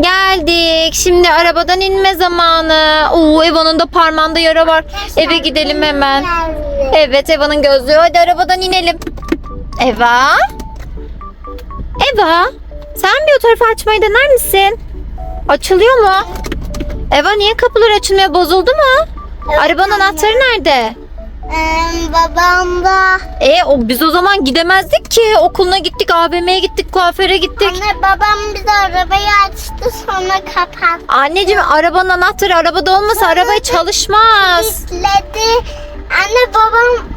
Geldik. Şimdi arabadan inme zamanı. Oo, Eva'nın da parmağında yara var. Eve gidelim hemen. Evet Eva'nın gözlüğü. Hadi arabadan inelim. Eva? Eva? Sen bir o tarafı açmayı dener misin? Açılıyor mu? Eva niye kapılar açılmıyor? Bozuldu mu? Arabanın anahtarı nerede? Ee, babam da. E o biz o zaman gidemezdik ki. Okuluna gittik, AVM'ye gittik, kuaföre gittik. Anne babam bize arabayı açtı sonra kapattı. Anneciğim arabanın anahtarı arabada olmasa araba çalışmaz. Kilitledi. Anne babam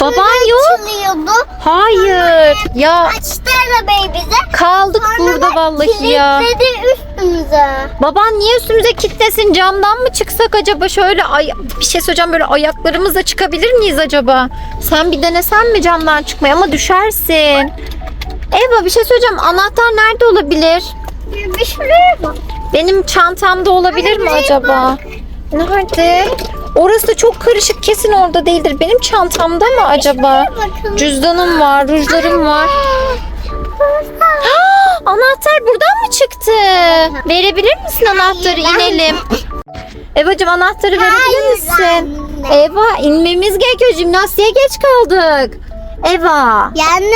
Baban yok. açılıyordu. Hayır. Ya Açtı arabayı bize. kaldık Sonra burada da vallahi ya. Kilitledi üstümüze. Baban niye üstümüze kilitlesin? Camdan mı çıksak acaba? Şöyle ay bir şey söyleyeceğim böyle ayaklarımızla çıkabilir miyiz acaba? Sen bir denesen mi camdan çıkmayı ama düşersin. Eva bir şey söyleyeceğim. Anahtar nerede olabilir? Bir şuraya bak. Benim çantamda olabilir mi acaba? Nerede? Orası da çok karışık. Kesin orada değildir. Benim çantamda mı acaba? Cüzdanım var, rujlarım var. Ah, Anahtar buradan mı çıktı? Verebilir misin anahtarı? İnelim. Evacım anahtarı verebilir misin? Eva inmemiz gerekiyor. Jimnastiğe geç kaldık. Eva. Yani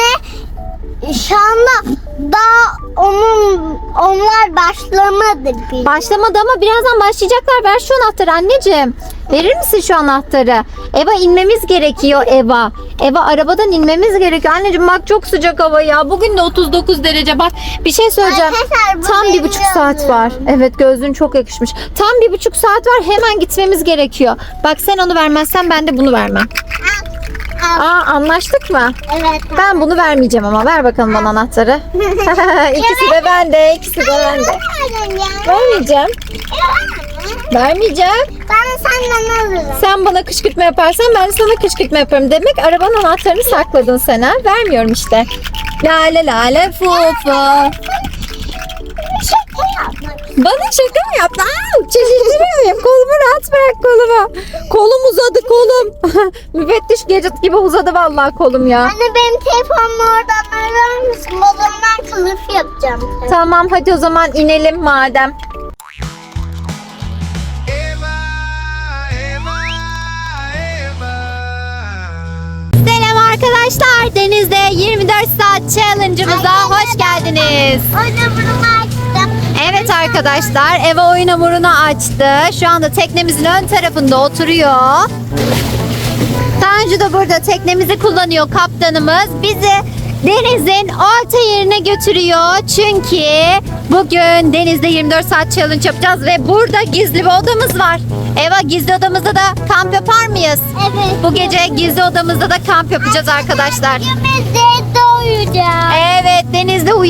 şu anda daha onun onlar başlamadı bile. Başlamadı ama birazdan başlayacaklar. Ver şu anahtarı anneciğim. Verir misin şu anahtarı? Eva inmemiz gerekiyor Eva. Eva arabadan inmemiz gerekiyor. Anneciğim bak çok sıcak hava ya. Bugün de 39 derece. Bak bir şey söyleyeceğim. Arkadaşlar, bu Tam bir benim buçuk saat gözlüğüm. var. Evet gözlüğün çok yakışmış. Tam bir buçuk saat var. Hemen gitmemiz gerekiyor. Bak sen onu vermezsen ben de bunu vermem. Al. Aa anlaştık mı? Evet. Ben bunu vermeyeceğim ama. Ver bakalım bana anahtarı. ikisi de bende. ikisi de bende. Vermeyeceğim. Vermeyeceğim. Ben senden alırım. Sen bana kışkırtma yaparsan ben sana kışkırtma yaparım. Demek arabanın anahtarını sakladın sen ha. Vermiyorum işte. Lale lale fu fu. Şaka yapmak. Bana şaka mı yaptın? Aa, miyim? Kolumu rahat bırak kolumu. Kolum uzadı kolum. Müfettiş Gadget gibi uzadı vallahi kolum ya. Anne benim telefonumu oradan arar mısın? Babamdan kılıf yapacağım. Tamam hadi o zaman inelim madem. Selam arkadaşlar. Denizde 24 saat challenge'ımıza hoş geldiniz. Orada bunu açtım. Evet arkadaşlar Eva oyun hamurunu açtı. Şu anda teknemizin ön tarafında oturuyor. Tanju da burada teknemizi kullanıyor kaptanımız. Bizi denizin orta yerine götürüyor. Çünkü bugün denizde 24 saat challenge yapacağız ve burada gizli bir odamız var. Eva gizli odamızda da kamp yapar mıyız? Evet. Bu gece gizli odamızda da kamp yapacağız arkadaşlar. Doyacağım.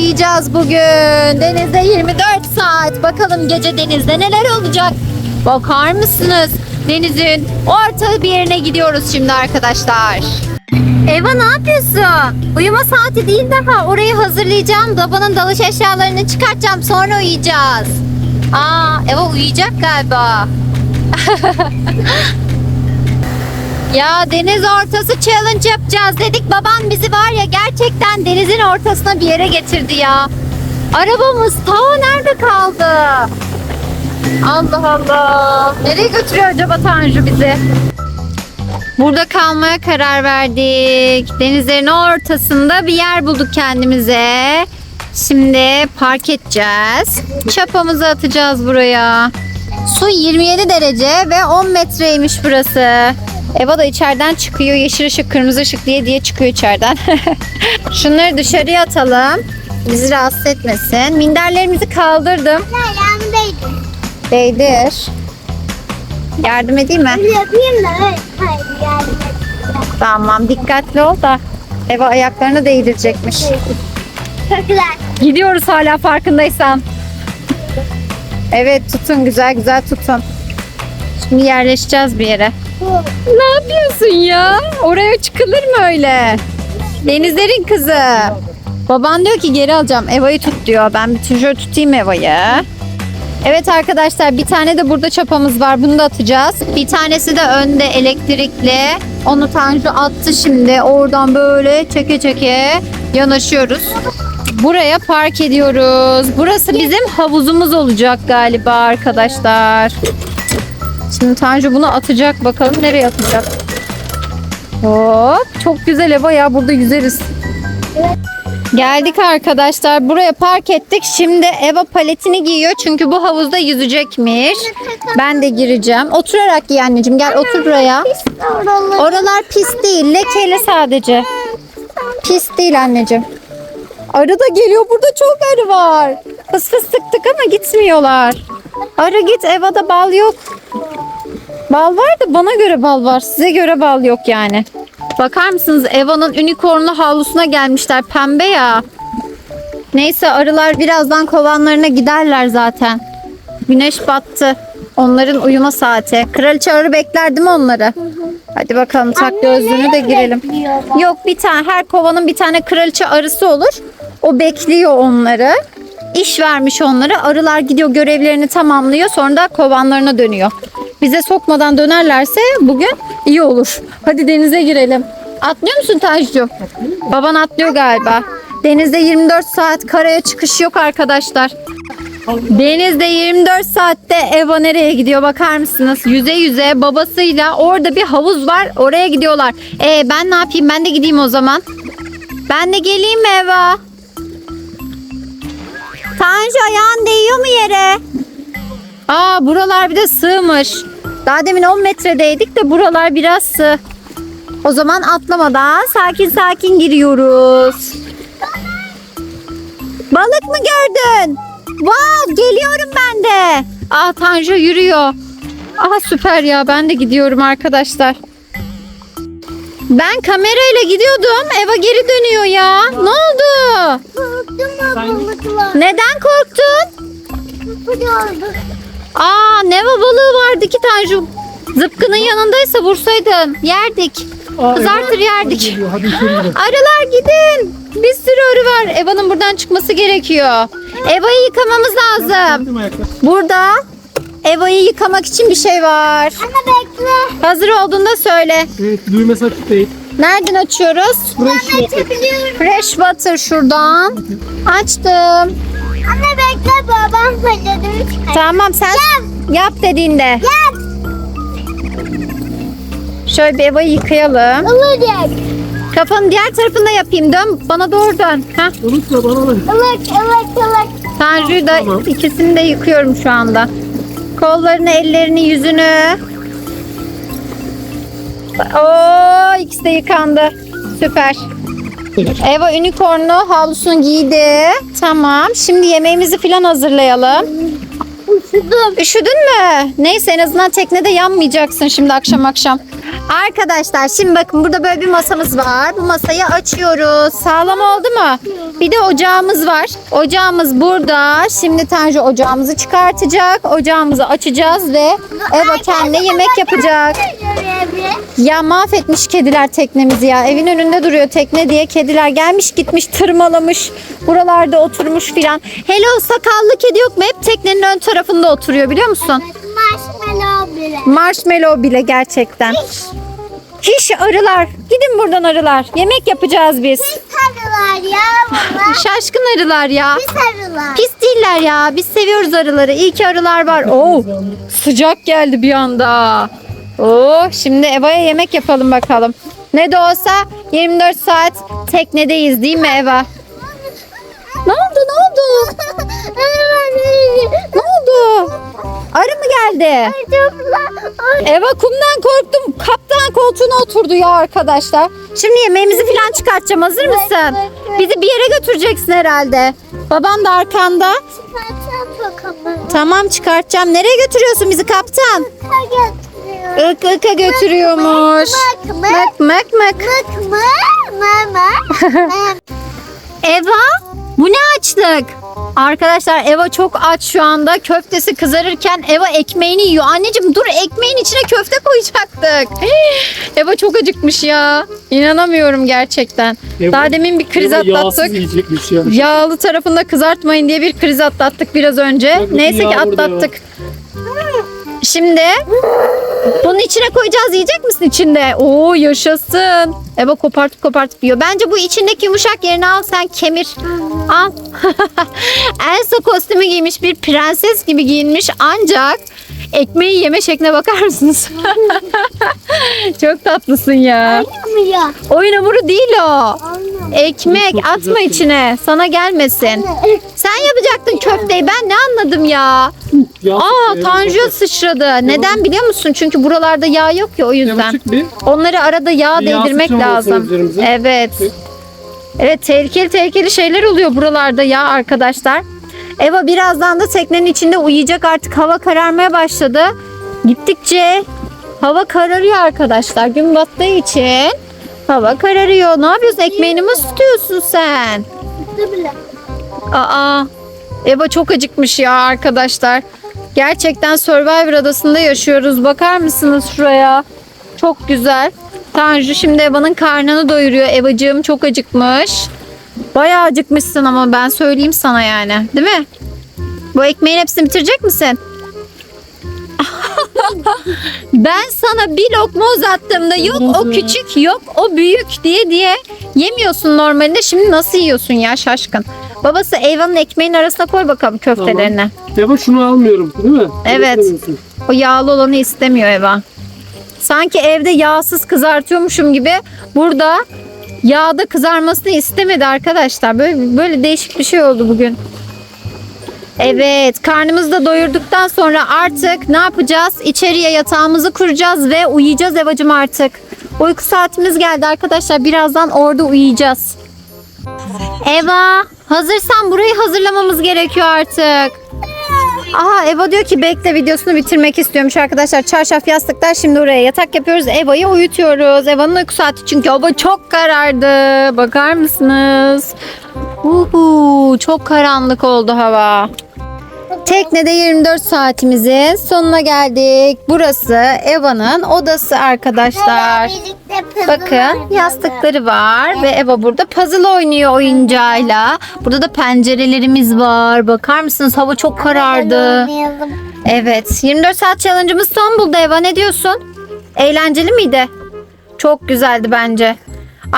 Uyuyacağız bugün. Denizde 24 saat. Bakalım gece denizde neler olacak? Bakar mısınız? Denizin orta bir yerine gidiyoruz şimdi arkadaşlar. Eva ne yapıyorsun? Uyuma saati değil daha. Orayı hazırlayacağım. Babanın dalış eşyalarını çıkartacağım. Sonra uyuyacağız. Aa, Eva uyuyacak galiba. Ya deniz ortası challenge yapacağız dedik. Baban bizi var ya gerçekten denizin ortasına bir yere getirdi ya. Arabamız ta nerede kaldı? Allah Allah. Nereye götürüyor acaba Tanju bizi? Burada kalmaya karar verdik. Denizlerin ortasında bir yer bulduk kendimize. Şimdi park edeceğiz. Çapamızı atacağız buraya. Su 27 derece ve 10 metreymiş burası. Eva da içeriden çıkıyor. Yeşil ışık, kırmızı ışık diye diye çıkıyor içeriden. Şunları dışarıya atalım. Bizi rahatsız etmesin. Minderlerimizi kaldırdım. Ayağımdaydı. Değdir. Yardım edeyim mi? Öyle yapayım da öyle. Hayır yardım et. Tamam dikkatli ol da. Eva ayaklarını değdirecekmiş. Çok güzel. Gidiyoruz hala farkındaysan. Evet tutun güzel güzel tutun. Şimdi yerleşeceğiz bir yere. Ne yapıyorsun ya? Oraya çıkılır mı öyle? Denizlerin kızı. Baban diyor ki geri alacağım. Eva'yı tut diyor. Ben bir tür tutayım Eva'yı. Evet arkadaşlar bir tane de burada çapamız var. Bunu da atacağız. Bir tanesi de önde elektrikli. Onu Tanju attı şimdi. Oradan böyle çeke çeke yanaşıyoruz. buraya park ediyoruz. Burası bizim havuzumuz olacak galiba arkadaşlar. Şimdi Tanju bunu atacak bakalım nereye atacak. Hop çok güzel Eva ya burada yüzeriz. Geldik arkadaşlar buraya park ettik. Şimdi Eva paletini giyiyor çünkü bu havuzda yüzecekmiş. Ben de gireceğim. Oturarak giy anneciğim gel otur buraya. Oralar pis değil lekeli sadece. Pis değil anneciğim. Arı da geliyor burada çok arı var. Fıs fıs tıktık ama gitmiyorlar. Arı git Eva'da bal yok. Bal var da bana göre bal var. Size göre bal yok yani. Bakar mısınız Eva'nın unicornlu havlusuna gelmişler pembe ya. Neyse arılar birazdan kovanlarına giderler zaten. Güneş battı. Onların uyuma saati. Kraliçe arı bekler değil mi onları? Hadi bakalım tak gözlüğünü de girelim. Yok bir tane her kovanın bir tane kraliçe arısı olur. O bekliyor onları. İş vermiş onlara. Arılar gidiyor görevlerini tamamlıyor. Sonra da kovanlarına dönüyor. Bize sokmadan dönerlerse bugün iyi olur. Hadi denize girelim. Atlıyor musun Tanju? Baban atlıyor galiba. Denizde 24 saat karaya çıkış yok arkadaşlar. Denizde 24 saatte Eva nereye gidiyor bakar mısınız? Yüze yüze babasıyla orada bir havuz var oraya gidiyorlar. E ben ne yapayım ben de gideyim o zaman. Ben de geleyim mi Eva? Tanju ayağın değiyor mu yere? Aa buralar bir de sığmış. Daha demin 10 metredeydik de buralar biraz sığ. O zaman atlamadan sakin sakin giriyoruz. Balık mı gördün? Wow geliyorum ben de. Aa Tanju yürüyor. Aha süper ya ben de gidiyorum arkadaşlar. Ben kamerayla gidiyordum. Eva geri dönüyor ya. Ne oldu? Korktum mu balıklar? Neden korktun? Kıpırıyordu. Aa neva balığı vardı ki Tanju. Zıpkının yanındaysa vursaydın. Yerdik. Kızartır yerdik. Hadi. Arılar gidin. Bir sürü arı var. Eva'nın buradan çıkması gerekiyor. Eva'yı yıkamamız lazım. Burada Eva'yı yıkamak için bir şey var. Anne bekle. Hazır olduğunda söyle. Evet, düğmesi açık değil. Nereden açıyoruz? Fresh water. Fresh water şuradan. Açtım. Anne bekle babam paletimi çıkar. Tamam sen yap dediğinde. Gel. Şöyle bir Eva'yı yıkayalım. Olacak. Kafanın diğer tarafında yapayım. Dön bana doğru dön. Heh. Unutma bana da. Ilık ılık ılık. Tanju'yu da Tamam. ikisini de yıkıyorum şu anda. Kollarını, ellerini, yüzünü. Oo, ikisi de yıkandı. Süper. Eva unicornlu havlusunu giydi. Tamam. Şimdi yemeğimizi falan hazırlayalım. Üşüdüm. Üşüdün mü? Neyse en azından teknede yanmayacaksın şimdi akşam akşam. Arkadaşlar şimdi bakın burada böyle bir masamız var. Bu masayı açıyoruz. Sağlam oldu mu? Bir de ocağımız var. Ocağımız burada. Şimdi Tanju ocağımızı çıkartacak. Ocağımızı açacağız ve Eva kendine yemek yapacak. Ya mahvetmiş kediler teknemizi ya. Evin önünde duruyor tekne diye kediler gelmiş gitmiş tırmalamış. Buralarda oturmuş filan. Hele o sakallı kedi yok mu? Hep teknenin ön tarafında oturuyor biliyor musun? Marshmallow bile. Marshmallow bile gerçekten. Hiş arılar. Gidin buradan arılar. Yemek yapacağız biz. Pis arılar ya baba. Şaşkın arılar ya. Pis arılar. Pis değiller ya. Biz seviyoruz arıları. İyi ki arılar var. Oo, sıcak geldi bir anda. Oo, şimdi Eva'ya yemek yapalım bakalım. Ne de olsa 24 saat teknedeyiz değil mi Eva? Ne oldu ne oldu? Ne oldu? Arı mı geldi? Eva kumdan korktum. Kaptan koltuğuna oturdu ya arkadaşlar. Şimdi yemeğimizi falan çıkartacağım. Hazır mısın? Bizi bir yere götüreceksin herhalde. Babam da arkanda. Tamam çıkartacağım. Nereye götürüyorsun bizi kaptan? Ilk ılka götürüyormuş. Mak mak mak. Eva bu ne açlık? Arkadaşlar Eva çok aç şu anda. Köftesi kızarırken Eva ekmeğini yiyor. Anneciğim dur ekmeğin içine köfte koyacaktık. Eva çok acıkmış ya. İnanamıyorum gerçekten. Eva- Daha demin bir kriz Eva atlattık. yani. Yağlı tarafında kızartmayın diye bir kriz atlattık biraz önce. Bakın Neyse ki atlattık. Şimdi Bunun içine koyacağız. Yiyecek misin içinde? Oo yaşasın. Eva kopartıp kopartıp yiyor. Bence bu içindeki yumuşak yerini al sen kemir. Al. Elsa kostümü giymiş bir prenses gibi giyinmiş ancak ekmeği yeme şekline bakar mısınız? Çok tatlısın ya. Çıkmıyor. Oyun hamuru değil o. Ekmek atma içine. Sana gelmesin. Sen yapacaktın köfteyi. Ben ne anladım ya? Ya, Aa Tanju sıçradı. Neden biliyor musun? Çünkü buralarda yağ yok ya o yüzden. Onları arada yağ değdirmek lazım. Evet. Evet tehlikeli tehlikeli şeyler oluyor buralarda ya arkadaşlar. Eva birazdan da teknenin içinde uyuyacak artık hava kararmaya başladı. Gittikçe hava kararıyor arkadaşlar. Gün battığı için hava kararıyor. Ne yapıyorsun? Ekmeğini mi ısıtıyorsun sen? Aa, Eva çok acıkmış ya arkadaşlar. Gerçekten Survivor adasında yaşıyoruz. Bakar mısınız şuraya? Çok güzel. Tanju şimdi Eva'nın karnını doyuruyor. Evacığım çok acıkmış. Bayağı acıkmışsın ama ben söyleyeyim sana yani. Değil mi? Bu ekmeğin hepsini bitirecek misin? ben sana bir lokma uzattığımda yok o küçük yok o büyük diye diye yemiyorsun normalde. Şimdi nasıl yiyorsun ya şaşkın. Babası Eyvan'ın ekmeğin arasına koy bakalım köftelerini. Eva şunu almıyorum değil mi? Evet. O yağlı olanı istemiyor Eva. Sanki evde yağsız kızartıyormuşum gibi burada yağda kızarmasını istemedi arkadaşlar. Böyle böyle değişik bir şey oldu bugün. Evet, karnımızı da doyurduktan sonra artık ne yapacağız? İçeriye yatağımızı kuracağız ve uyuyacağız Evacım artık. Uyku saatimiz geldi arkadaşlar. Birazdan orada uyuyacağız. Eva, hazırsan burayı hazırlamamız gerekiyor artık. Aha Eva diyor ki bekle videosunu bitirmek istiyormuş arkadaşlar. Çarşaf yastıklar şimdi oraya yatak yapıyoruz. Eva'yı uyutuyoruz. Eva'nın uyku saati çünkü hava çok karardı. Bakar mısınız? Uhu, çok karanlık oldu hava. Teknede 24 saatimizin sonuna geldik. Burası Eva'nın odası arkadaşlar. Bakın yastıkları var ve Eva burada puzzle oynuyor oyuncağıyla. Burada da pencerelerimiz var. Bakar mısınız? Hava çok karardı. Evet. 24 saat challenge'ımız son buldu Eva. Ne diyorsun? Eğlenceli miydi? Çok güzeldi bence.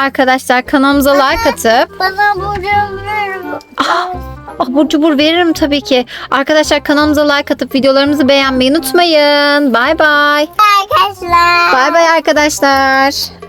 Arkadaşlar kanalımıza like atıp Bana vuruyor. ah, burcu cubur veririm tabii ki. Arkadaşlar kanalımıza like atıp videolarımızı beğenmeyi unutmayın. Bay bay. Arkadaşlar. Bay bay arkadaşlar.